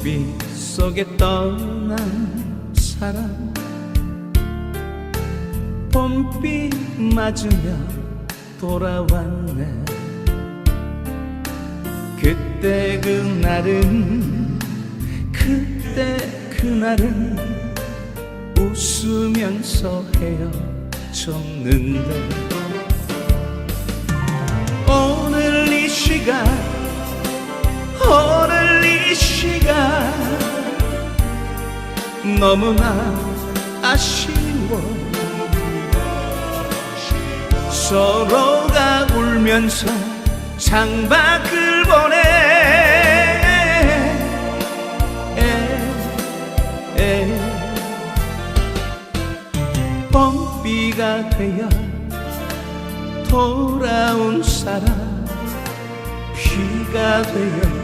봄빛 속에 떠난 사람. 봄빛 맞으며 돌아왔네. 그때 그날은 그때 그날은 웃으면서 헤어졌는데. 오늘 이 시간 너무나 아쉬워 서로가 울면서 창밖을 보내 에, 에. 봄비가 되어 돌아온 사람 비가 되어